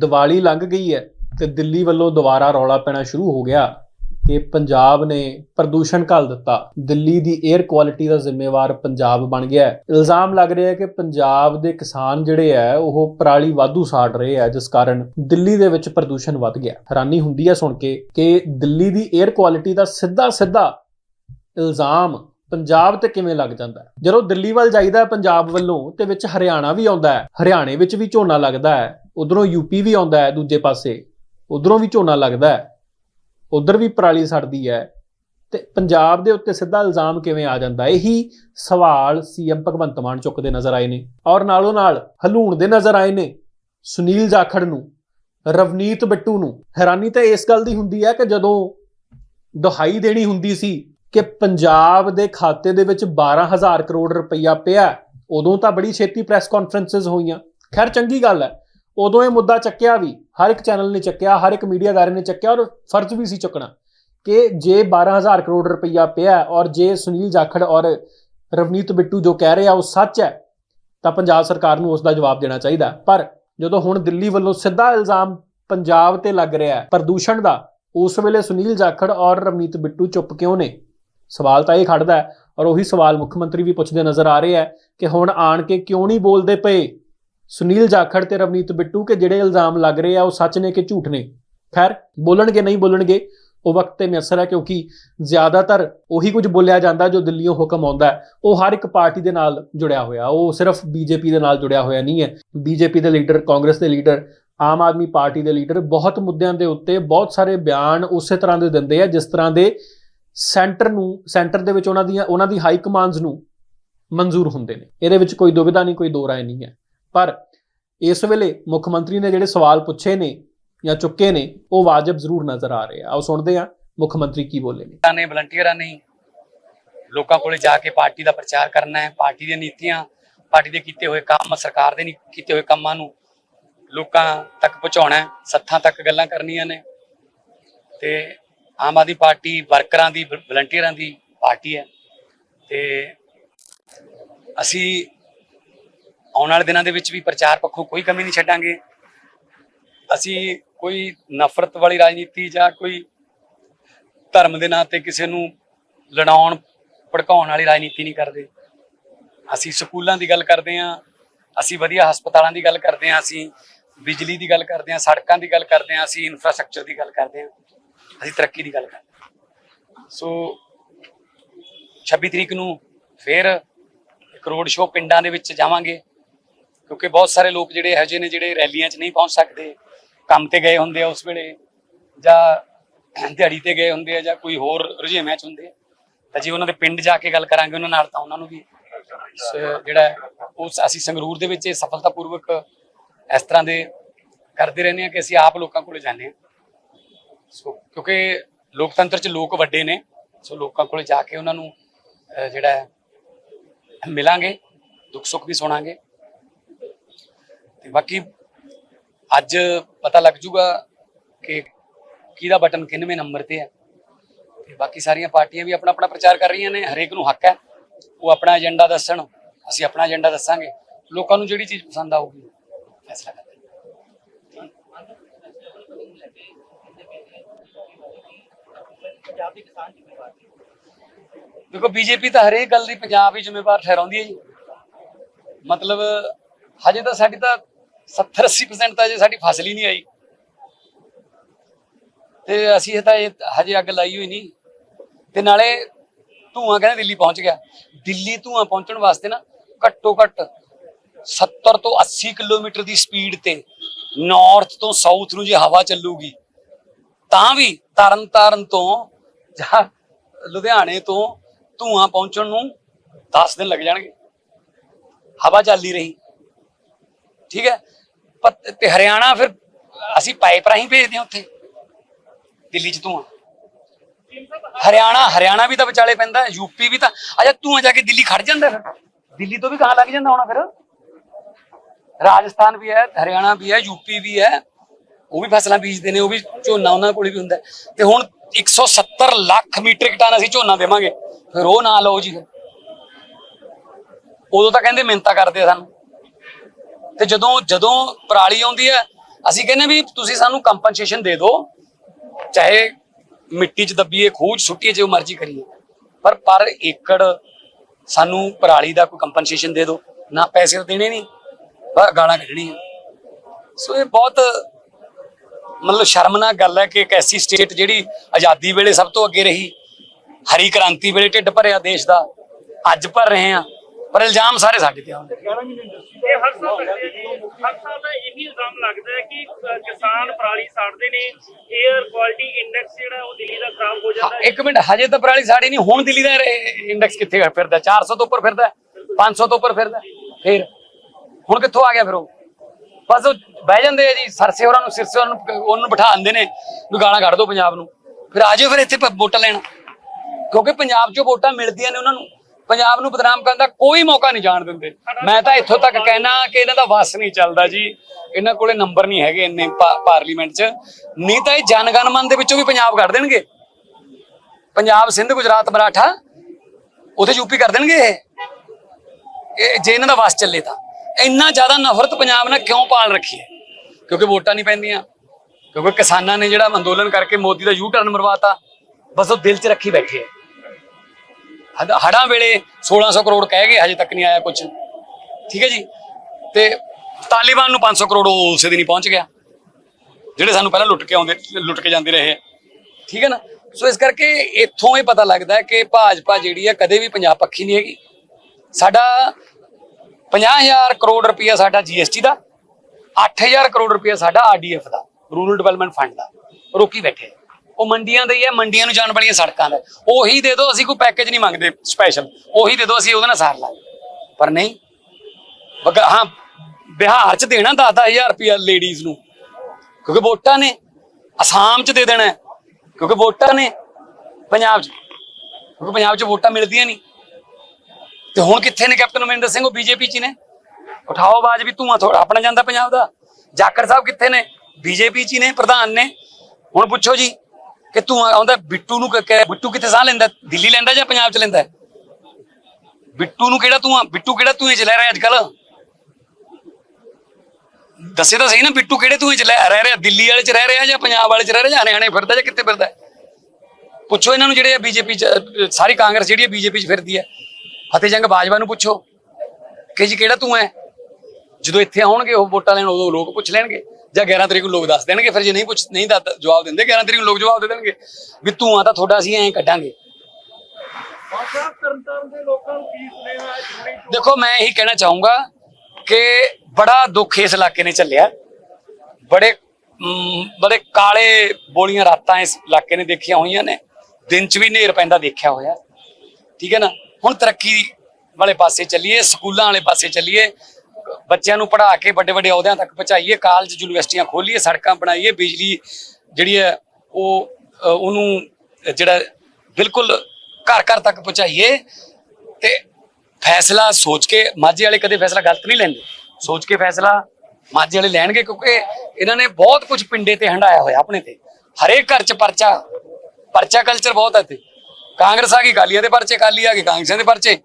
ਦੀਵਾਲੀ ਲੰਘ ਗਈ ਹੈ ਤੇ ਦਿੱਲੀ ਵੱਲੋਂ ਦੁਬਾਰਾ ਰੌਲਾ ਪੈਣਾ ਸ਼ੁਰੂ ਹੋ ਗਿਆ ਕਿ ਪੰਜਾਬ ਨੇ ਪ੍ਰਦੂਸ਼ਣ ਘੱਲ ਦਿੱਤਾ। ਦਿੱਲੀ ਦੀ 에ਅਰ ਕੁਆਲਿਟੀ ਦਾ ਜ਼ਿੰਮੇਵਾਰ ਪੰਜਾਬ ਬਣ ਗਿਆ ਹੈ। ਇਲਜ਼ਾਮ ਲੱਗ ਰਿਹਾ ਹੈ ਕਿ ਪੰਜਾਬ ਦੇ ਕਿਸਾਨ ਜਿਹੜੇ ਹੈ, ਉਹ ਪਰਾਲੀ ਵਾਧੂ ਸਾੜ ਰਹੇ ਹੈ, ਜਿਸ ਕਾਰਨ ਦਿੱਲੀ ਦੇ ਵਿੱਚ ਪ੍ਰਦੂਸ਼ਣ ਵੱਧ ਗਿਆ ਹੈਰਾਨੀ ਹੁੰਦੀ ਹੈ ਸੁਣ ਕੇ ਕਿ ਦਿੱਲੀ ਦੀ 에ਅਰ ਕੁਆਲਿਟੀ ਦਾ ਸਿੱਧਾ ਸਿੱਧਾ ਇਲਜ਼ਾਮ ਪੰਜਾਬ ਤੇ ਕਿਵੇਂ ਲੱਗ ਜਾਂਦਾ ਹੈ? ਜਦੋਂ ਦਿੱਲੀ ਵੱਲ ਜਾਈਦਾ ਪੰਜਾਬ ਵੱਲੋਂ, ਤੇ ਵਿੱਚ ਹਰਿਆਣਾ ਵੀ ਆਉਂਦਾ ਹੈ, ਹਰਿਆਣੇ ਵਿੱਚ ਵੀ ਝੋਨਾ ਲੱਗਦਾ ਹੈ, ਉਧਰੋਂ ਯੂਪੀ ਵੀ ਆਉਂਦਾ ਹੈ ਦੂਜੇ ਪਾਸੇ, ਉਧਰੋਂ ਵੀ ਝੋਨਾ ਲੱਗਦਾ ਹੈ, ਉਧਰ ਵੀ ਪਰਾਲੀ ਸੜਦੀ ਹੈ, ਤੇ ਪੰਜਾਬ ਦੇ ਉੱਤੇ ਸਿੱਧਾ ਇਲਜ਼ਾਮ ਕਿਵੇਂ ਆ ਜਾਂਦਾ? ਇਹੀ ਸਵਾਲ ਸੀਐਮ ਭਗਵੰਤ ਮਾਨ ਚੁੱਕਦੇ ਨਜ਼ਰ ਆਏ ਨੇ। ਔਰ ਨਾਲੋਂ ਨਾਲ ਹਲੂਣ ਦੇ ਨਜ਼ਰ ਆਏ ਨੇ ਸੁਨੀਲ ਜਾਖੜ ਨੂੰ, ਰਵਨੀਤ ਬਿੱਟੂ ਨੂੰ। ਹੈਰਾਨੀ ਤਾਂ ਇਸ ਗੱਲ ਦੀ ਹੁੰਦੀ ਹੈ ਕਿ ਜਦੋਂ ਦੁਹਾਈ ਦੇਣੀ ਹੁੰਦੀ ਸੀ ਕਿ ਪੰਜਾਬ ਦੇ ਖਾਤੇ ਦੇ ਵਿੱਚ 12000 ਕਰੋੜ ਰੁਪਈਆ ਪਿਆ ਉਦੋਂ ਤਾਂ ਬੜੀ ਛੇਤੀ ਪ੍ਰੈਸ ਕਾਨਫਰੰਸਸ ਹੋਈਆਂ। ਖੈਰ, ਚੰਗੀ ਗੱਲ ਹੈ। ਉਦੋਂ ਇਹ ਮੁੱਦਾ ਚੱਕਿਆ ਵੀ, ਹਰ ਇੱਕ ਚੈਨਲ ਨੇ ਚੱਕਿਆ, ਹਰ ਇੱਕ ਮੀਡੀਆਦਾਰੇ ਨੇ ਚੱਕਿਆ ਔਰ ਫਰਜ਼ ਵੀ ਸੀ ਚੁੱਕਣਾ ਕਿ ਜੇ 12000 ਕਰੋੜ ਰੁਪਈਆ ਪਿਆ ਔਰ ਜੇ ਸੁਨੀਲ ਜਾਖੜ ਔਰ ਰਵਨੀਤ ਬਿੱਟੂ ਜੋ ਕਹਿ ਰਹੇ ਆ ਉਹ ਸੱਚ ਹੈ, ਤਾਂ ਪੰਜਾਬ ਸਰਕਾਰ ਨੂੰ ਉਸ ਦਾ ਜਵਾਬ ਦੇਣਾ ਚਾਹੀਦਾ ਪਰ ਜਦੋਂ ਹੁਣ ਦਿੱਲੀ ਵੱਲੋਂ ਸਿੱਧਾ ਇਲਜ਼ਾਮ ਪੰਜਾਬ ਤੇ ਲੱਗ ਰਿਹਾ ਹੈ ਪ੍ਰਦੂਸ਼ਣ ਦਾ, ਉਸ ਵੇਲੇ ਸੁਨੀਲ ਜਾਖੜ ਔਰ ਰਵਨੀਤ ਬਿੱਟੂ ਚੁੱਪ ਕਿਉਂ ਨੇ? ਸਵਾਲ ਤਾਂ ਇਹ ਖੜਦਾ ਹੈ, ਔਰ ਉਹੀ ਸਵਾਲ ਮੁੱਖ ਮੰਤਰੀ ਵੀ ਪੁੱਛਦੇ ਨਜ਼ਰ ਆ ਰਹੇ ਹੈ ਕਿ ਹੁਣ ਆਣ ਕੇ ਕਿਉਂ ਨਹੀਂ ਬੋਲਦੇ ਪਏ? ਸੁਨੀਲ ਜਾਖੜ ਤੇ ਰਵਨੀਤ ਬਿੱਟੂ ਕਿ ਜਿਹੜੇ ਇਲਜ਼ਾਮ ਲੱਗ ਰਹੇ ਆ, ਉਹ ਸੱਚ ਨੇ ਕਿ ਝੂਠ ਨੇ? ਖੈਰ, ਬੋਲਣਗੇ ਨਹੀਂ ਬੋਲਣਗੇ, ਉਹ ਵਕਤ ਤੇ ਮਿਸਰ ਹੈ ਕਿਉਂਕਿ ਜ਼ਿਆਦਾਤਰ ਉਹੀ ਕੁਝ ਬੋਲਿਆ ਜਾਂਦਾ ਜੋ ਦਿੱਲੀੋਂ ਹੁਕਮ ਆਉਂਦਾ ਉਹ ਹਰ ਇੱਕ ਪਾਰਟੀ ਦੇ ਨਾਲ ਜੁੜਿਆ ਹੋਇਆ, ਉਹ ਸਿਰਫ ਬੀਜੇਪੀ ਦੇ ਨਾਲ ਜੁੜਿਆ ਹੋਇਆ ਨਹੀਂ ਹੈ। ਬੀਜੇਪੀ ਦੇ ਲੀਡਰ, ਕਾਂਗਰਸ ਦੇ ਲੀਡਰ, ਆਮ ਆਦਮੀ ਪਾਰਟੀ ਦੇ ਲੀਡਰ ਬਹੁਤ ਮੁੱਦਿਆਂ ਦੇ ਉੱਤੇ ਬਹੁਤ ਸਾਰੇ ਬਿਆਨ ਉਸੇ ਤਰ੍ਹਾਂ ਦੇ ਦਿੰਦੇ ਆ ਜਿਸ ਤਰ੍ਹਾਂ ਦੇ ਸੈਂਟਰ ਨੂੰ, ਸੈਂਟਰ ਦੇ ਵਿੱਚ ਉਹਨਾਂ ਦੀਆਂ, ਉਹਨਾਂ ਦੀ ਹਾਈ ਕਮਾਂਡਸ ਨੂੰ ਮਨਜ਼ੂਰ ਹੁੰਦੇ ਨੇ। ਇਹਦੇ ਵਿੱਚ ਕੋਈ ਦੁਵਿਧਾ ਨਹੀਂ, ਕੋਈ ਦੋ ਰਾਏ ਨਹੀਂ ਹੈ। ਪਰ ਇਸ ਵੇਲੇ ਮੁੱਖ ਮੰਤਰੀ ਨੇ ਜਿਹੜੇ ਸਵਾਲ ਪੁੱਛੇ ਨੇ ਜਾਂ ਚੁੱਕੇ ਨੇ, ਉਹ ਵਾਜਬ ਜ਼ਰੂਰ ਨਜ਼ਰ ਆ ਰਹੇ ਆ। ਆਓ ਸੁਣਦੇ ਆ ਮੁੱਖ ਮੰਤਰੀ ਕੀ ਬੋਲੇ ਨੇ। ਨੇ ਵਲੰਟੀਅਰਾਂ ਨੇ ਲੋਕਾਂ ਕੋਲੇ ਜਾ ਕੇ ਪਾਰਟੀ ਦਾ ਪ੍ਰਚਾਰ ਕਰਨਾ ਹੈ, ਪਾਰਟੀ ਦੀਆਂ ਨੀਤੀਆਂ, ਪਾਰਟੀ ਦੇ ਕੀਤੇ ਹੋਏ ਕੰਮ, ਸਰਕਾਰ ਦੇ ਨਹੀਂ ਕੀਤੇ ਹੋਏ ਕੰਮਾਂ ਨੂੰ ਲੋਕਾਂ ਤੱਕ ਪਹੁੰਚਾਉਣਾ ਹੈ, ਸੱਥਾਂ ਤੱਕ ਗੱਲਾਂ ਕਰਨੀਆਂ ਨੇ ਤੇ ਆਮ ਆਦਮੀ ਪਾਰਟੀ ਵਰਕਰਾਂ ਦੀ ਵਲੰਟੀਅਰਾਂ ਦੀ ਪਾਰਟੀ ਹੈ ਤੇ ਅਸੀਂ ਆਉਣ ਵਾਲੇ ਦਿਨਾਂ ਦੇ ਵਿੱਚ ਵੀ ਪ੍ਰਚਾਰ ਪੱਖੋਂ ਕੋਈ ਕਮੀ ਨਹੀਂ ਛੱਡਾਂਗੇ। ਅਸੀਂ ਕੋਈ ਨਫ਼ਰਤ ਵਾਲੀ ਰਾਜਨੀਤੀ ਜਾਂ ਕੋਈ ਧਰਮ ਦੇ ਨਾਂ ਤੇ ਕਿਸੇ ਨੂੰ ਲੜਾਉਣ, ਭੜਕਾਉਣ ਵਾਲੀ ਰਾਜਨੀਤੀ ਨਹੀਂ ਕਰਦੇ। ਅਸੀਂ ਸਕੂਲਾਂ ਦੀ ਗੱਲ ਕਰਦੇ ਹਾਂ, ਅਸੀਂ ਵਧੀਆ ਹਸਪਤਾਲਾਂ ਦੀ ਗੱਲ ਕਰਦੇ ਹਾਂ, ਅਸੀਂ ਬਿਜਲੀ ਦੀ ਗੱਲ ਕਰਦੇ ਹਾਂ, ਸੜਕਾਂ ਦੀ ਗੱਲ ਕਰਦੇ ਹਾਂ, ਅਸੀਂ ਇਨਫਰਾਸਟ੍ਰਕਚਰ ਦੀ ਗੱਲ ਕਰਦੇ ਹਾਂ। ਅਸੀਂ ਤਰੱਕੀ ਦੀ ਗੱਲ ਕਰਦੇ ਸੋ 26 ਤਰੀਕ ਨੂੰ ਫਿਰ ਇੱਕ ਰੋਡ ਸ਼ੋਅ ਪਿੰਡਾਂ ਦੇ ਵਿੱਚ ਜਾਵਾਂਗੇ ਕਿਉਂਕਿ ਬਹੁਤ ਸਾਰੇ ਲੋਕ ਜਿਹੜੇ ਇਹੋ ਜਿਹੇ ਨੇ ਜਿਹੜੇ ਰੈਲੀਆਂ 'ਚ ਨਹੀਂ ਪਹੁੰਚ ਸਕਦੇ ਕੰਮ ਤੇ ਗਏ ਹੁੰਦੇ ਆ ਉਸ ਵੇਲੇ ਜਾਂ ਦਿਹਾੜੀ ਤੇ ਗਏ ਹੁੰਦੇ ਆ ਜਾਂ ਕੋਈ ਹੋਰ ਰੁਝੇਵਿਆਂ 'ਚ ਹੁੰਦੇ ਆ। ਤਾਂ ਜੇ ਉਹਨਾਂ ਦੇ ਪਿੰਡ ਜਾ ਕੇ ਗੱਲ ਕਰਾਂਗੇ ਉਹਨਾਂ ਨਾਲ ਤਾਂ ਉਹਨਾਂ ਨੂੰ ਵੀ ਜਿਹੜਾ ਹੈ, ਉਹ ਅਸੀਂ ਸੰਗਰੂਰ ਦੇ ਵਿੱਚ ਇਹ ਸਫਲਤਾਪੂਰਵਕ ਇਸ ਤਰ੍ਹਾਂ ਦੇ ਕਰਦੇ ਰਹਿੰਦੇ ਆ ਕਿ ਅਸੀਂ ਆਪ ਲੋਕਾਂ ਕੋਲੇ ਜਾਂਦੇ ਆ ਸੋ ਕਿਉਂਕਿ ਲੋਕਤੰਤਰ 'ਚ ਲੋਕ ਵੱਡੇ ਨੇ ਸੋ ਲੋਕਾਂ ਕੋਲ ਜਾ ਕੇ ਉਹਨਾਂ ਨੂੰ ਜਿਹੜਾ ਹੈ, ਮਿਲਾਂਗੇ ਦੁੱਖ ਸੁੱਖ ਵੀ ਸੁਣਾਂਗੇ। ਤੇ ਬਾਕੀ ਅੱਜ ਪਤਾ ਲੱਗ ਜੂਗਾ ਕਿ ਕਿਹਦਾ ਬਟਨ ਕਿੰਨਵੇਂ ਨੰਬਰ ਤੇ ਹੈ। ਤੇ ਬਾਕੀ ਸਾਰੀਆਂ ਪਾਰਟੀਆਂ ਵੀ ਆਪਣਾ ਆਪਣਾ ਪ੍ਰਚਾਰ ਕਰ ਰਹੀਆਂ ਨੇ ਹਰੇਕ ਨੂੰ ਹੱਕ ਹੈ ਉਹ ਆਪਣਾ ਏਜੰਡਾ ਦੱਸਣ ਅਸੀਂ ਆਪਣਾ ਏਜੰਡਾ ਦੱਸਾਂਗੇ। ਲੋਕਾਂ ਨੂੰ ਜਿਹੜੀ ਚੀਜ਼ ਪਸੰਦ ਆਊਗੀ ਫੈਸਲਾ ਦੇਖੋ, ਬੀਜੇਪੀ ਤਾਂ ਹਰੇਕ ਗੱਲ ਦੀ ਪੰਜਾਬ ਹੀ ਜ਼ਿੰਮੇਵਾਰ ਠਹਿਰਾਉਂਦੀ ਹੈ ਜੀ। ਮਤਲਬ, ਹਜੇ ਤਾਂ ਸਾਡੀ ਤਾਂ 70 80% ਤਾਂ ਜੇ ਸਾਡੀ ਫਸਲ ਹੀ ਨਹੀਂ ਆਈ। ਤੇ ਅਸੀਂ ਤਾਂ ਹਜੇ ਅੱਗ ਲਾਈ ਹੋਈ ਨਹੀਂ। ਤੇ ਨਾਲੇ ਧੂਆਂ ਕਹਿੰਦੇ ਦਿੱਲੀ ਪਹੁੰਚ ਗਿਆ। ਦਿੱਲੀ ਧੂਆਂ ਪਹੁੰਚਣ ਵਾਸਤੇ ਨਾ ਘੱਟੋ ਘੱਟ 70 ਤੋਂ 80 ਕਿਲੋਮੀਟਰ ਦੀ ਸਪੀਡ ਤੇ ਨਾਰਥ ਤੋਂ ਸਾਊਥ ਨੂੰ ਜੇ ਹਵਾ ਚੱਲੂਗੀ, ਤਾਂ ਵੀ ਤਰਨ ਤਾਰਨ ਤੋਂ ਜਾਂ ਲੁਧਿਆਣੇ ਤੋਂ ਧੂਆਂ ਪਹੁੰਚਣ ਨੂੰ 10 ਦਿਨ ਲੱਗ ਜਾਣਗੇ। ਹਵਾ ਚੱਲਦੀ ਰਹੀ। ਠੀਕ ਹੈ? ਪਰ- ਤੇ ਹਰਿਆਣਾ ਫਿਰ ਅਸੀਂ ਪਾਈਪ ਰਾਹੀਂ ਭੇਜਦੇ ਹਾਂ ਉੱਥੇ, ਦਿੱਲੀ ਚ ਧੂਆਂ। ਹਰਿਆਣਾ ਹਰਿਆਣਾ ਵੀ ਤਾਂ ਵਿਚਾਲੇ ਪੈਂਦਾ ਯੂਪੀ ਵੀ ਤਾਂ ਅਜਾ ਧੂਆਂ ਜਾ ਕੇ ਦਿੱਲੀ ਖੜ ਜਾਂਦਾ ਫਿਰ। ਦਿੱਲੀ ਤੋਂ ਵੀ ਕਹਾਂ ਲੱਗ ਜਾਂਦਾ ਹੋਣਾ ਫਿਰ। ਰਾਜਸਥਾਨ ਵੀ ਹੈ, ਹਰਿਆਣਾ ਵੀ ਹੈ ਯੂਪੀ ਵੀ ਹੈ। ਉਹ ਵੀ ਫਸਲਾਂ ਬੀਜਦੇ ਨੇ, ਉਹ ਵੀ ਝੋਨਾ ਉਹਨਾਂ ਕੋਲ ਵੀ ਹੁੰਦਾ। ਤੇ ਹੁਣ 170 ਲੱਖ ਮੀਟ੍ਰਿਕ ਟਨ ਅਸੀਂ ਝੋਨਾ ਦੇਵਾਂਗੇ। ਫਿਰ ਉਹ ਨਾ ਲਓ ਜੀ। ਫਿਰ ਉਦੋਂ ਤਾਂ ਕਹਿੰਦੇ ਮਿਹਨਤਾਂ ਕਰਦੇ ਆ ਸਾਨੂੰ। ਤੇ ਜਦੋਂ ਜਦੋਂ ਪਰਾਲੀ ਆਉਂਦੀ ਹੈ, ਅਸੀਂ ਕਹਿੰਦੇ ਵੀ ਤੁਸੀਂ ਸਾਨੂੰ ਕੰਪਨਸੇਸ਼ਨ ਦੇ ਦਿਓ। ਚਾਹੇ ਮਿੱਟੀ 'ਚ ਦੱਬੀਏ, ਖੂਹ 'ਚ ਸੁੱਟੀਏ, ਜੋ ਮਰਜ਼ੀ ਕਰੀਏ। ਪਰ ਪਰ ਏਕੜ ਸਾਨੂੰ ਪਰਾਲੀ ਦਾ ਕੋਈ ਕੰਪਨਸੇਸ਼ਨ ਦੇ ਦਿਓ। ਨਾ ਪੈਸੇ ਦੇਣੇ ਨਹੀਂ ਬਸ ਗਾਲਾਂ ਕੱਢਣੀਆਂ। ਸੋ ਇਹ ਬਹੁਤ ਮਤਲਬ ਸ਼ਰਮਨਾਕ ਗੱਲ ਹੈ ਕਿ ਇੱਕ ਐਸੀ ਸਟੇਟ ਜਿਹੜੀ ਆਜ਼ਾਦੀ ਵੇਲੇ ਸਭ ਤੋਂ ਅੱਗੇ ਰਹੀ ਹਰੀ ਕ੍ਰਾਂਤੀ ਵੇਲੇ ਢਿੱਡ ਭਰਿਆ ਦੇਸ਼ ਦਾ ਅੱਜ ਭਰ ਰਹੇ ਆ ਪਰ ਇਲਜ਼ਾਮ ਸਾਰੇ ਸਾਡੇ ਤੇ ਆਉਂਦੇ ਇਹ ਹਰ ਸਾਲ ਹਰ ਸਾਲ ਦਾ ਇਹੀ ਇਲਜ਼ਾਮ ਲੱਗਦਾ ਹੈ ਕਿ ਕਿਸਾਨ ਪਰਾਲੀ ਸਾੜਦੇ ਨੇ 에ਅਰ ਕੁਆਲਿਟੀ ਇੰਡੈਕਸ ਜਿਹੜਾ ਉਹ ਦਿੱਲੀ ਦਾ ਖਰਾਬ ਹੋ ਜਾਂਦਾ ਹੈ ਇੱਕ ਮਿੰਟ ਹਜੇ ਤਾਂ ਪਰਾਲੀ ਸਾੜੀ ਨਹੀਂ ਹੁਣ ਦਿੱਲੀ ਦਾ ਇੰਡੈਕਸ ਕਿੱਥੇ ਫਿਰਦਾ? 400 ਤੋਂ ਉੱਪਰ ਫਿਰਦਾ 500 ਤੋਂ ਉੱਪਰ ਫਿਰਦਾ ਫਿਰ ਹੁਣ ਕਿੱਥੋਂ ਆ ਗਿਆ ਫਿਰ ਉਹ? ਬਸ ਉਹ ਬਹਿ ਜਾਂਦੇ ਆ ਜੀ ਸਰਸੇ ਹੋਰਾਂ ਨੂੰ ਸਿਰਸੇ ਹੋਰਾਂ ਨੂੰ, ਉਹਨੂੰ ਬਿਠਾ ਦਿੰਦੇ ਨੇ, ਵੀ ਗਾਲਾਂ ਕੱਢ ਦਿਓ ਪੰਜਾਬ ਨੂੰ। ਫਿਰ ਆ ਜਾਓ ਫਿਰ ਇੱਥੇ ਵੋਟਾਂ ਲੈਣ। ਕਿਉਂਕਿ ਪੰਜਾਬ 'ਚੋਂ ਵੋਟਾਂ ਮਿਲਦੀਆਂ ਨੇ ਉਹਨਾਂ ਨੂੰ। ਪੰਜਾਬ ਨੂੰ ਬਦਨਾਮ ਕਰਨ ਦਾ ਕੋਈ ਮੌਕਾ ਨਹੀਂ ਜਾਣ ਦਿੰਦੇ। ਮੈਂ ਤਾਂ ਇੱਥੋਂ ਤੱਕ ਕਹਿਣਾ ਕਿ ਇਹਨਾਂ ਦਾ ਵਸ ਨਹੀਂ ਚੱਲਦਾ ਜੀ। ਇਹਨਾਂ ਕੋਲੇ ਨੰਬਰ ਨਹੀਂ ਹੈਗੇ ਇੰਨੇ ਪਾਰਲੀਮੈਂਟ 'ਚ। ਨਹੀਂ ਤਾਂ ਇਹ ਜਨਗਣ ਮਨ ਦੇ ਵਿੱਚੋਂ ਵੀ ਪੰਜਾਬ ਕੱਢ ਦੇਣਗੇ। ਪੰਜਾਬ, ਸਿੰਧ, ਗੁਜਰਾਤ, ਮਰਾਠਾ, ਉਥੇ ਯੂਪੀ ਕਰ ਦੇਣਗੇ ਇਹ, ਜੇ ਇਹਨਾਂ ਦਾ ਵਸ ਚੱਲੇ ਤਾਂ। ਇੰਨਾ ਜ਼ਿਆਦਾ ਨਫ਼ਰਤ ਪੰਜਾਬ ਨਾਲ ਕਿਉਂ ਪਾਲ ਰੱਖੀ ਹੈ? ਕਿਉਂਕਿ ਵੋਟਾਂ ਨਹੀਂ ਪੈਂਦੀਆਂ, ਕਿਉਂਕਿ ਕਿਸਾਨਾਂ ਨੇ ਜਿਹੜਾ ਅੰਦੋਲਨ ਕਰਕੇ ਮੋਦੀ ਦਾ ਯੂ ਟਰਨ ਮਰਵਾਤਾ, ਬਸ ਉਹ ਦਿਲ 'ਚ ਰੱਖੀ ਬੈਠੇ ਹੈ। ਹੜ- ਵੇਲੇ 1600 ਕਰੋੜ ਕਹਿ ਗਏ, ਹਜੇ ਤੱਕ ਨਹੀਂ ਆਇਆ ਕੁਝ ਠੀਕ ਹੈ ਜੀ? ਤੇ ਤਾਲਿਬਾਨ ਨੂੰ 500 ਕਰੋੜ ਉਹ ਉਸੇ ਦਿਨ ਹੀ ਪਹੁੰਚ ਗਿਆ। ਜਿਹੜੇ ਸਾਨੂੰ ਪਹਿਲਾਂ ਲੁੱਟ ਕੇ ਆਉਂਦੇ, ਲੁੱਟ ਕੇ ਜਾਂਦੇ ਰਹੇ। ਠੀਕ ਹੈ ਨਾ? ਸੋ ਇਸ ਕਰਕੇ ਇੱਥੋਂ ਇਹ ਪਤਾ ਲੱਗਦਾ ਕਿ ਭਾਜਪਾ ਜਿਹੜੀ ਹੈ ਕਦੇ ਵੀ ਪੰਜਾਬ ਪੱਖੀ ਨਹੀਂ ਹੈਗੀ। ਸਾਡਾ 50000 ਕਰੋੜ ਰੁਪਇਆ ਸਾਡਾ ਜੀਐਸਟੀ ਦਾ 8000 ਕਰੋੜ ਰੁਪਇਆ ਸਾਡਾ ਆਰਡੀਐਫ ਦਾ ਰੂਰਲ ਡਿਵੈਲਪਮੈਂਟ ਫੰਡ ਦਾ। ਰੋਕੀ ਬੈਠੇ। ਉਹ ਮੰਡੀਆਂ ਦਾ ਹੀ ਹੈ, ਮੰਡੀਆਂ ਨੂੰ ਜਾਣ ਵਾਲੀਆਂ ਸੜਕਾਂ ਦਾ। ਉਹੀ ਦੇ ਦਿਓ, ਅਸੀਂ ਕੋਈ ਪੈਕੇਜ ਨਹੀਂ ਮੰਗਦੇ ਸਪੈਸ਼ਲ ਉਹੀ ਦੇ ਦਿਓ, ਅਸੀਂ ਉਹਦੇ ਨਾਲ ਸਾਰ ਲਾਂਗੇ। ਪਰ ਨਹੀਂ ਹਾਂ, ਬਿਹਾਰ ਚ ਦੇਣਾ 10-10000 ਰੁਪਇਆ ਲੇਡੀਜ਼ ਨੂੰ। ਕਿਉਂਕਿ ਵੋਟਾਂ ਨੇ, ਅਸਾਮ ਚ ਦੇ ਦੇਣਾ ਕਿਉਂਕਿ ਵੋਟਾਂ ਨੇ, ਪੰਜਾਬ ਚ। ਕਿਉਂਕਿ ਪੰਜਾਬ ਚ ਵੋਟਾਂ ਮਿਲਦੀਆਂ ਨਹੀਂ। ਤੇ ਹੁਣ ਕਿੱਥੇ ਨੇ ਕੈਪਟਨ ਅਮਰਿੰਦਰ ਸਿੰਘ? ਉਹ ਬੀਜੇਪੀ ਚ ਨੇ। ਉਠਾਓ ਆਵਾਜ਼ ਵੀ ਧੂਆਂ ਥੋੜਾ ਆਪਣਾ ਜਾਂਦਾ ਪੰਜਾਬ ਦਾ। ਜਾਕਰ ਸਾਹਿਬ ਕਿੱਥੇ ਨੇ? ਬੀਜੇਪੀ ਚ ਹੀ ਨੇ, ਪ੍ਰਧਾਨ ਨੇ। ਹੁਣ ਪੁੱਛੋ ਜੀ ਕਿ ਧੂਆਂ ਆਉਂਦਾ, ਬਿੱਟੂ ਨੂੰ ਬਿੱਟੂ ਕਿੱਥੇ ਸਾਹ ਲੈਂਦਾ? ਦਿੱਲੀ ਲੈਂਦਾ ਜਾਂ ਪੰਜਾਬ ਚ ਲੈਂਦਾ? ਬਿੱਟੂ ਨੂੰ ਕਿਹੜਾ ਧੂਆਂ, ਬਿੱਟੂ ਕਿਹੜਾ ਧੂਏ ਚ ਲੈ ਰਿਹਾ ਅੱਜ ਕੱਲ ਦੱਸੇ ਤਾਂ ਸਹੀ ਨਾ, ਬਿੱਟੂ ਕਿਹੜੇ ਧੂਏ ਚ ਲੈ, ਰਹਿ ਰਿਹਾ, ਦਿੱਲੀ ਵਾਲੇ ਚ ਰਹਿ ਰਿਹਾ ਜਾਂ ਪੰਜਾਬ ਵਾਲੇ ਚ ਰਹਿ ਰਿਹਾ ਜਾਂ ਹਰਿਆਣੇ ਫਿਰਦਾ ਜਾਂ ਕਿੱਥੇ ਫਿਰਦਾ? ਪੁੱਛੋ ਇਹਨਾਂ ਨੂੰ ਜਿਹੜੇ ਆ ਬੀਜੇਪੀ ਚ ਸਾਰੀ ਕਾਂਗਰਸ ਜਿਹੜੀ ਹੈ ਬੀਜੇਪੀ ਚ ਫਿਰਦੀ ਹੈ ਫਤਿਹ ਜੰਗ ਬਾਜਵਾ ਨੂੰ ਪੁੱਛੋ ਕਿ ਜੀ ਕਿਹੜਾ ਤੂੰ ਹੈ ਜਦੋਂ ਇੱਥੇ ਆਉਣਗੇ, ਉਹ ਵੋਟਾਂ ਲੈਣ, ਉਦੋਂ ਲੋਕ ਪੁੱਛ ਲੈਣਗੇ। ਜਾਂ 11 ਤਰੀਕ ਨੂੰ ਲੋਕ ਦੱਸ ਦੇਣਗੇ, ਫਿਰ ਜੇ ਨਹੀਂ ਪੁੱਛ ਨਹੀਂ ਦੱਸ ਜਵਾਬ ਦਿੰਦੇ 11 ਤਰੀਕ ਨੂੰ ਲੋਕ ਜਵਾਬ ਦੇ ਦੇਣਗੇ ਵੀ ਤੂੰ ਆ ਤਾਂ ਤੁਹਾਡਾ ਅਸੀਂ ਐਂ ਕੱਢਾਂਗੇ। ਦੇਖੋ, ਮੈਂ ਇਹੀ ਕਹਿਣਾ ਚਾਹੂੰਗਾ ਕਿ ਬੜਾ ਦੁੱਖ ਇਸ ਇਲਾਕੇ ਨੇ ਚੱਲਿਆ ਬੜੇ ਬੜੇ ਕਾਲੇ ਬੋਲੀਆਂ ਰਾਤਾਂ ਇਸ ਇਲਾਕੇ ਨੇ ਦੇਖੀਆਂ ਹੋਈਆਂ ਨੇ। ਦਿਨ ਚ ਵੀ ਨੇਰ ਪੈਂਦਾ ਦੇਖਿਆ ਹੋਇਆ। ਠੀਕ ਹੈ ਨਾ? ਹੁਣ ਤਰੱਕੀ ਵਾਲੇ ਪਾਸੇ ਚੱਲੀਏ, ਸਕੂਲਾਂ ਵਾਲੇ ਪਾਸੇ ਚੱਲੀਏ, ਬੱਚਿਆਂ ਨੂੰ ਪੜ੍ਹਾ ਕੇ ਵੱਡੇ ਵੱਡੇ ਅਹੁਦਿਆਂ ਤੱਕ ਪਹੁੰਚਾਈਏ, ਕਾਲਜ, ਯੂਨੀਵਰਸਿਟੀਆਂ ਖੋਲੀਏ, ਸੜਕਾਂ ਬਣਾਈਏ, ਬਿਜਲੀ ਜਿਹੜੀ ਹੈ ਉਹ ਉਹਨੂੰ ਜਿਹੜਾ ਬਿਲਕੁਲ ਘਰ ਘਰ ਤੱਕ ਪਹੁੰਚਾਈਏ ਤੇ ਫੈਸਲਾ ਸੋਚ ਕੇ ਮਾਝੇ ਵਾਲੇ ਕਦੇ ਫੈਸਲਾ ਗਲਤ ਨਹੀਂ ਲੈਂਦੇ। ਸੋਚ ਕੇ ਫੈਸਲਾ ਮਾਝੇ ਵਾਲੇ ਲੈਣਗੇ ਕਿਉਂਕਿ ਇਹਨਾਂ ਨੇ ਬਹੁਤ ਕੁਝ ਪਿੰਡੇ ਤੇ ਹੰਡਾਇਆ ਹੋਇਆ ਆਪਣੇ ਤੇ। ਹਰੇਕ ਘਰ ਚ ਪਰਚਾ ਪਰਚਾ ਕਲਚਰ ਬਹੁਤ ਹੈ ਤੇ ਕਾਂਗਰਸ ਆ ਗਈ, ਅਕਾਲੀਆਂ ਦੇ ਪਰਚੇ, ਅਕਾਲੀ ਆ ਗਏ ਕਾਂਗਰਸਾਂ ਦੇ ਪਰਚੇ।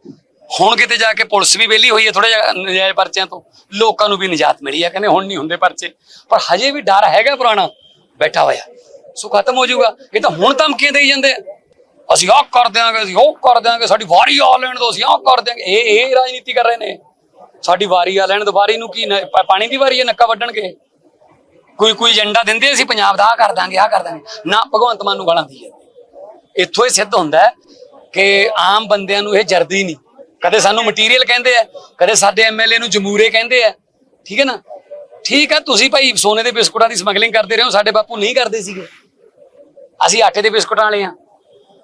ਹੁਣ ਕਿਤੇ ਜਾ ਕੇ ਪੁਲਿਸ ਵੀ ਵਿਹਲੀ ਹੋਈ ਹੈ ਥੋੜਾ ਜਿਹਾ ਨਜਾਇਜ਼ ਪਰਚਿਆਂ ਤੋਂ। ਲੋਕਾਂ ਨੂੰ ਵੀ ਨਿਜਾਤ ਮਿਲੀ ਹੈ, ਕਹਿੰਦੇ ਹੁਣ ਨਹੀਂ ਹੁੰਦੇ ਪਰਚੇ। ਪਰ ਹਜੇ ਵੀ ਡਰ ਹੈਗਾ ਪੁਰਾਣਾ, ਬੈਠਾ ਹੋਇਆ। ਸੋ ਖਤਮ ਹੋ ਜਾਊਗਾ। ਇਹ ਤਾਂ ਹੁਣ ਧਮਕੀਆਂ ਦੇਈ ਜਾਂਦੇ ਆ। ਅਸੀਂ ਆਹ ਕਰ ਦਿਆਂਗੇ, ਅਸੀਂ ਉਹ ਕਰ ਦਿਆਂਗੇ, ਸਾਡੀ ਵਾਰੀ ਆ ਲੈਣ ਦੋ ਅਸੀਂ ਆਹ ਕਰ ਦਿਆਂਗੇ। ਇਹ ਇਹ ਰਾਜਨੀਤੀ ਕਰ ਰਹੇ ਨੇ। ਸਾਡੀ ਵਾਰੀ ਆ ਲੈਣ ਦੋ ਵਾਰੀ ਨੂੰ ਕੀ ਪਾਣੀ ਦੀ ਵਾਰੀ ਹੈ, ਨੱਕਾ ਵੱਢਣਗੇ। ਕੋਈ ਕੋਈ ਏਜੰਡਾ ਦਿੰਦੇ ਅਸੀਂ ਪੰਜਾਬ ਦਾ ਆ ਕਰ ਦਾਂਗੇ ਆ ਕਰ ਦਾਂਗੇ ਨਾ ਭਗਵੰਤ ਮਾਨ ਨੂੰ ਗਾਲਾਂ ਦੀ ਜਾਂਦੇ ਇੱਥੋਂ ਇਹ ਸਿੱਧ ਹੁੰਦਾ ਕਿ ਆਮ ਬੰਦਿਆਂ ਨੂੰ ਇਹ ਜਰਦੀ ਨਹੀਂ। ਕਦੇ ਸਾਨੂੰ ਮਟੀਰੀਅਲ ਕਹਿੰਦੇ ਆ, ਕਦੇ ਸਾਡੇ ਐਮਐਲਏ ਨੂੰ ਜਮੂਰੇ ਕਹਿੰਦੇ ਆ। ਠੀਕ ਹੈ ਨਾ? ਠੀਕ ਆ, ਤੁਸੀਂ ਭਾਈ ਸੋਨੇ ਦੇ ਬਿਸਕੁਟਾਂ ਦੀ ਸਮਗਲਿੰਗ ਕਰਦੇ ਰਹੇ ਹੋ, ਸਾਡੇ ਬਾਪੂ ਨਹੀਂ ਕਰਦੇ ਸੀਗੇ। ਅਸੀਂ ਆਟੇ ਦੇ ਬਿਸਕੁਟਾਂ ਵਾਲੇ ਆ।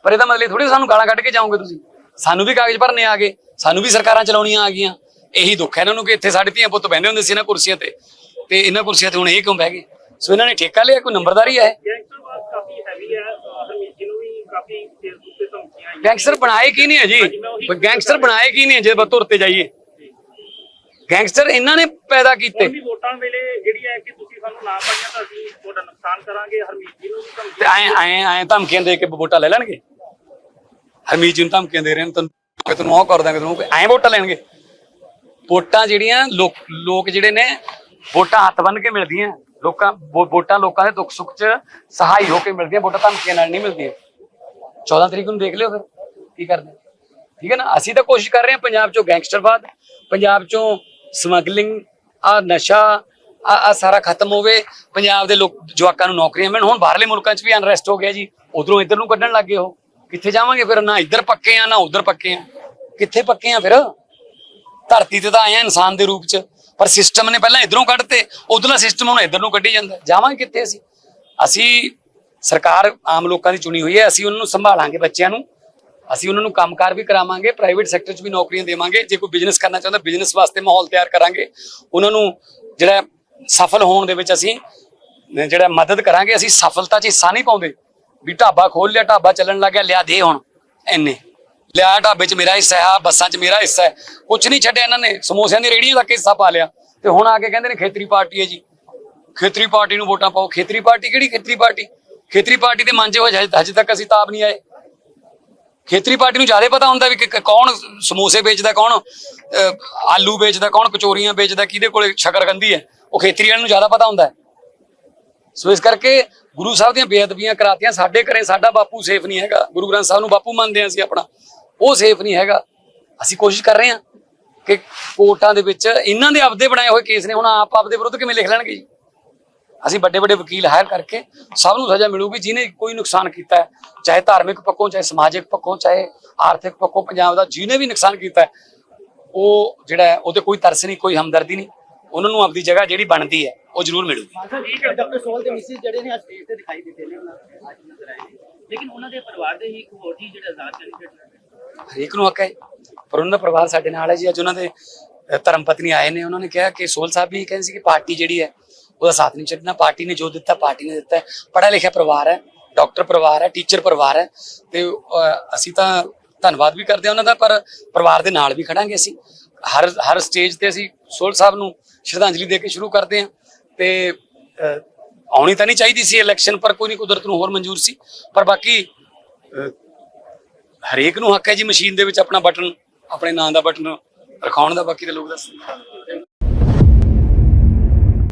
ਪਰ ਇਹਦਾ ਮਤਲਬ ਥੋੜੀ ਸਾਨੂੰ ਗਾਲਾਂ ਕੱਢ ਕੇ ਜਾਓਗੇ ਤੁਸੀਂ। ਸਾਨੂੰ ਵੀ ਕਾਗਜ਼ ਭਰਨੇ ਆ ਗਏ, ਸਾਨੂੰ ਵੀ ਸਰਕਾਰਾਂ ਚਲਾਉਣੀਆਂ ਆ ਗਈਆਂ। ਇਹੀ ਦੁੱਖ ਹੈ ਇਹਨਾਂ ਨੂੰ ਕਿ ਇੱਥੇ ਸਾਡੇ ਧੀਆਂ ਪੁੱਤ ਬਹਿੰਦੇ ਹੁੰਦੇ ਸੀ ਇਹਨਾਂ ਕੁਰਸੀਆਂ ਤੇ। ਤੇ ਇਹਨਾਂ ਕੁਰਸੀਆਂ ਤੇ ਹੁਣ ਇਹ ਕਿਉਂ ਬਹਿ ਗਏ? ਸੋ ਇਹਨਾਂ ਨੇ ਠੇਕਾ ਲਿਆ, ਕੋਈ ਨੰਬਰਦਾਰੀ ਹੈ ਕਾਫੀ ਹੈਵੀ ਹੈ ਵੀ ਕਾਫੀ ਫੇਸਬੁੱਕ ਤੇ ਧਮਕੀਆਂ ਆਈਆਂ ਗੈਂਗਸਟਰ ਬਣਾਏ ਕੀ ਨਹੀਂ ਹੈ ਜੀ ਗੈਂਗਸਟਰ ਬਣਾਏ ਕੀ ਨਹੀਂ ਹੈ ਜੇ ਬਤੁਰ ਤੇ ਜਾਈਏ? ਗੈਂਗਸਟਰ ਇਹਨਾਂ ਨੇ ਪੈਦਾ ਕੀਤੇ। ਵੀ ਵੋਟਾਂ ਵੇਲੇ ਜਿਹੜੀ ਹੈ ਕਿ ਤੁਸੀਂ ਸਾਨੂੰ ਨਾ ਪਾਈਆਂ ਤਾਂ ਅਸੀਂ ਤੁਹਾਡਾ ਨੁਕਸਾਨ ਕਰਾਂਗੇ। ਹਰਮੀਤ ਜੀ ਨੂੰ ਧਮਕੀਆਂ ਐ ਐ ਐ ਧਮਕੀਆਂ ਦੇ ਕੇ ਵੋਟਾਂ ਲੈ ਲੈਣਗੇ? ਹਰਮੀਤ ਜੀ ਨੂੰ ਧਮਕੀਆਂ ਦੇ ਰਹੇ ਨੇ ਤੈਨੂੰ ਕਿ ਤੈਨੂੰ ਉਹ ਕਰ ਦਾਂਗੇ ਤੈਨੂੰ ਐ ਵੋਟਾਂ ਲੈਣਗੇ? ਵੋਟਾਂ ਜਿਹੜੀਆਂ ਲੋਕ ਜਿਹੜੇ ਨੇ ਵੋਟਾਂ ਹੱਥ ਬੰਨ ਕੇ ਮਿਲਦੀਆਂ। ਲੋਕਾਂ ਵੋਟਾਂ ਲੋਕਾਂ ਦੇ ਦੁੱਖ ਸੁੱਖ 'ਚ ਸਹਾਈ ਹੋ ਕੇ ਮਿਲਦੀਆਂ ਵੋਟਾਂ ਧਮਕੀਆਂ ਨਾਲ ਨਹੀਂ ਮਿਲਦੀਆਂ। 14 ਤਰੀਕ ਨੂੰ ਦੇਖ ਲਿਓ ਫਿਰ ਕੀ ਕਰਦੇ। ਠੀਕ ਹੈ ਨਾ? ਅਸੀਂ ਤਾਂ ਕੋਸ਼ਿਸ਼ ਕਰ ਰਹੇ ਹਾਂ ਪੰਜਾਬ 'ਚੋਂ ਗੈਂਗਸਟਰਵਾਦ ਪੰਜਾਬ 'ਚੋਂ ਸਮਗਲਿੰਗ ਆ ਨਸ਼ਾ ਆ ਆ ਸਾਰਾ ਖਤਮ ਹੋਵੇ, ਪੰਜਾਬ ਦੇ ਲੋਕ, ਜਵਾਕਾਂ ਨੂੰ ਨੌਕਰੀਆਂ ਮਿਲਣ। ਹੁਣ ਬਾਹਰਲੇ ਮੁਲਕਾਂ 'ਚ ਵੀ ਅਨਰੈਸਟ ਹੋ ਗਿਆ ਜੀ। ਉਧਰੋਂ ਇੱਧਰ ਨੂੰ ਕੱਢਣ ਲੱਗੇ ਹੋ ਕਿੱਥੇ ਜਾਵਾਂਗੇ ਫਿਰ? ਨਾ ਇੱਧਰ ਪੱਕੇ ਆ, ਨਾ ਉਧਰ ਪੱਕੇ ਆ। ਕਿੱਥੇ ਪੱਕੇ ਆ ਫਿਰ? ਧਰਤੀ ਤੇ ਤਾਂ ਆਏ ਆ ਇਨਸਾਨ ਦੇ ਰੂਪ 'ਚ। ਪਰ ਸਿਸਟਮ ਨੇ ਪਹਿਲਾਂ ਇਧਰੋਂ ਕੱਢਤੇ, ਉਧਰਲਾ ਸਿਸਟਮ ਹੁਣ ਇਧਰ ਨੂੰ ਕੱਢੀ ਜਾਂਦਾ। ਜਾਵਾਂਗੇ ਕਿੱਥੇ ਅਸੀਂ? ਅਸੀਂ ਸਰਕਾਰ ਆਮ ਲੋਕਾਂ ਦੀ ਚੁਣੀ ਹੋਈ ਹੈ, ਅਸੀਂ ਉਹਨਾਂ ਨੂੰ ਸੰਭਾਲਾਂਗੇ ਬੱਚਿਆਂ ਨੂੰ। ਅਸੀਂ ਉਹਨਾਂ ਨੂੰ ਕੰਮਕਾਰ ਵੀ ਕਰਾਵਾਂਗੇ ਪ੍ਰਾਈਵੇਟ ਸੈਕਟਰ 'ਚ ਵੀ ਨੌਕਰੀਆਂ ਦੇਵਾਂਗੇ। ਜੇ ਕੋਈ ਬਿਜ਼ਨਸ ਕਰਨਾ ਚਾਹੁੰਦਾ ਬਿਜ਼ਨਸ ਵਾਸਤੇ ਮਾਹੌਲ ਤਿਆਰ ਕਰਾਂਗੇ। ਉਹਨਾਂ ਨੂੰ ਜਿਹੜਾ ਸਫਲ ਹੋਣ ਦੇ ਵਿੱਚ ਅਸੀਂ ਜਿਹੜਾ ਮਦਦ ਕਰਾਂਗੇ, ਅਸੀਂ ਸਫਲਤਾ 'ਚ ਹਿੱਸਾ ਨਹੀਂ ਪਾਉਂਦੇ। ਵੀ ਢਾਬਾ ਖੋਲ ਲਿਆ, ਢਾਬਾ ਚੱਲਣ ਲੱਗ ਗਿਆ, ਲਿਆ ਦੇ ਹੁਣ ਐਨੇ ਲਿਆ ਢਾਬੇ 'ਚ ਮੇਰਾ ਹਿੱਸਾ ਹੈ ਬੱਸਾਂ 'ਚ ਮੇਰਾ ਹਿੱਸਾ ਹੈ। ਕੁਝ ਨਹੀਂ ਛੱਡਿਆ ਇਹਨਾਂ ਨੇ, ਸਮੋਸਿਆਂ ਦੀ ਰੇਹੜੀਆਂ ਤੱਕ ਹਿੱਸਾ ਪਾ ਲਿਆ। ਤੇ ਹੁਣ ਆ ਕੇ ਕਹਿੰਦੇ ਨੇ ਖੇਤਰੀ ਪਾਰਟੀ ਹੈ ਜੀ। ਖੇਤਰੀ ਪਾਰਟੀ ਨੂੰ ਵੋਟਾਂ ਪਾਓ। ਖੇਤਰੀ ਪਾਰਟੀ ਕਿਹੜੀ? ਖੇਤਰੀ ਪਾਰਟੀ। ਖੇਤਰੀ ਪਾਰਟੀ ਦੇ ਮਨ 'ਚ ਹੋਏ, ਹਜੇ ਤੱਕ ਅਸੀਂ ਤਾਬ ਨਹੀਂ ਆਏ। ਖੇਤਰੀ ਪਾਰਟੀ ਨੂੰ ਜ਼ਿਆਦਾ ਪਤਾ ਹੁੰਦਾ ਵੀ ਕਿ ਕੌਣ ਸਮੋਸੇ ਵੇਚਦਾ, ਕੌਣ ਆਲੂ ਵੇਚਦਾ, ਕੌਣ ਕਚੋਰੀਆਂ ਵੇਚਦਾ, ਕਿਹਦੇ ਕੋਲੇ ਸ਼ਕਰਕੰਦੀ ਹੈ। ਉਹ ਖੇਤਰੀ ਵਾਲਿਆਂ ਨੂੰ ਜ਼ਿਆਦਾ ਪਤਾ ਹੁੰਦਾ ਹੈ। ਸੋ ਇਸ ਕਰਕੇ ਗੁਰੂ ਸਾਹਿਬ ਦੀਆਂ ਬੇਅਦਬੀਆਂ ਕਰਾਤੀਆਂ, ਸਾਡੇ ਘਰੇ ਸਾਡਾ ਬਾਪੂ ਸੇਫ ਨਹੀਂ ਹੈਗਾ। ਗੁਰੂ ਗ੍ਰੰਥ ਸਾਹਿਬ ਨੂੰ ਬਾਪੂ ਮੰਨਦੇ ਹਾਂ ਅਸੀਂ ਆਪਣਾ। ਉਹ ਸੇਫ ਨਹੀਂ ਹੈਗਾ। ਅਸੀਂ ਕੋਸ਼ਿਸ਼ ਕਰ ਰਹੇ ਹਾਂ ਕਿ ਕੋਰਟਾਂ ਦੇ ਵਿੱਚ ਇਹਨਾਂ ਦੇ ਆਪਦੇ ਬਣਾਏ ਹੋਏ ਕੇਸ ਨੇ, ਹੁਣ ਆਪ ਆਪਦੇ ਵਿਰੁੱਧ ਕਿਵੇਂ ਲਿਖ ਲੈਣਗੇ ਜੀ? ਅਸੀਂ ਵੱਡੇ ਵੱਡੇ ਵਕੀਲ ਹਾਇਰ ਕਰਕੇ ਸਭ ਨੂੰ ਸਜ਼ਾ ਮਿਲੂਗੀ ਜਿਹਨੇ ਕੋਈ ਨੁਕਸਾਨ ਕੀਤਾ ਹੈ ਚਾਹੇ ਧਾਰਮਿਕ ਪੱਖੋਂ ਚਾਹੇ ਸਮਾਜਿਕ ਪੱਖੋਂ ਚਾਹੇ ਆਰਥਿਕ ਪੱਖੋਂ ਪੰਜਾਬ ਦਾ ਜਿਹਨੇ ਵੀ ਨੁਕਸਾਨ ਕੀਤਾ ਉਹ ਜਿਹੜਾ ਹੈ ਉਹਤੇ ਕੋਈ ਤਰਸ ਨਹੀਂ ਕੋਈ ਹਮਦਰਦੀ ਨਹੀਂ ਉਹਨਾਂ ਨੂੰ ਆਪਦੀ ਜਗ੍ਹਾ ਜਿਹੜੀ ਬਣਦੀ ਹੈ ਉਹ ਜ਼ਰੂਰ ਮਿਲੂਗੀ। ਡਾਕਟਰ ਸੋਲ ਦੇ ਮਿਸਿਸ ਜਿਹੜੇ ਨੇ ਅੱਜ ਸਟੇਜ ਤੇ ਦਿਖਾਈ ਦਿੱਤੇ ਨੇ ਉਹਨਾਂ ਦੇ ਅੱਜ ਨਜ਼ਰ ਆਏ ਨੇ। ਲੇਕਿਨ ਉਹਨਾਂ ਦੇ ਪਰਿਵਾਰ ਦੇ ਹੀ ਇੱਕ ਹੋਰ ਜੀ ਜਿਹੜੇ ਆਜ਼ਾਦ ਕੈਂਡੀਡੇਟ ਹਰੇਕ ਨੂੰ ਹੱਕ ਹੈ ਪਰ ਉਹਨਾਂ ਦਾ ਪਰਿਵਾਰ ਸਾਡੇ ਨਾਲ ਹੈ ਜੀ ਅੱਜ ਉਹਨਾਂ ਦੇ ਧਰਮ ਪਤਨੀ ਆਏ ਨੇ ਉਹਨਾਂ ਨੇ ਕਿਹਾ ਕਿ ਸੋਲ ਸਾਹਿਬ ਵੀ ਕਹਿੰਦੇ ਸੀ ਕਿ ਪਾਰਟੀ ਜਿਹੜੀ ਹੈ ਉਹਦਾ ਸਾਥ ਨਹੀਂ ਛੱਡਣਾ, ਪਾਰਟੀ ਨੇ ਜੋ ਦਿੱਤਾ, ਪਾਰਟੀ ਨੇ ਦਿੱਤਾ ਹੈ। ਪੜ੍ਹਿਆ ਲਿਖਿਆ ਪਰਿਵਾਰ ਹੈ, ਡਾਕਟਰ ਪਰਿਵਾਰ ਹੈ, ਟੀਚਰ ਪਰਿਵਾਰ ਹੈ ਤੇ ਅਸੀਂ ਤਾਂ ਧੰਨਵਾਦ ਵੀ ਕਰਦੇ ਹਾਂ ਉਹਨਾਂ ਦਾ, ਪਰ ਪਰਿਵਾਰ ਦੇ ਨਾਲ ਵੀ ਖੜਾਂਗੇ ਅਸੀਂ। ਹਰ ਹਰ ਸਟੇਜ ਤੇ ਅਸੀਂ ਸੋਲ ਸਾਹਿਬ ਨੂੰ ਸ਼ਰਧਾਂਜਲੀ ਦੇ ਕੇ ਸ਼ੁਰੂ ਕਰਦੇ ਹਾਂ ਤੇ ਆਉਣੀ ਤਾਂ ਨਹੀਂ ਚਾਹੀਦੀ ਸੀ ਇਲੈਕਸ਼ਨ ਪਰ ਕੋਈ ਨਹੀਂ, ਕੁਦਰਤ ਨੂੰ ਹੋਰ ਮਨਜ਼ੂਰ ਸੀ। ਪਰ ਬਾਕੀ ਹਰੇਕ ਨੂੰ ਹੱਕ ਹੈ ਜੀ ਮਸ਼ੀਨ ਦੇ ਵਿੱਚ ਆਪਣਾ ਬਟਨ, ਆਪਣੇ ਨਾਂ ਦਾ ਬਟਨ ਰਖਾਉਣ ਦਾ, ਬਾਕੀ ਦੇ ਲੋਕ ਦੱਸਦੇ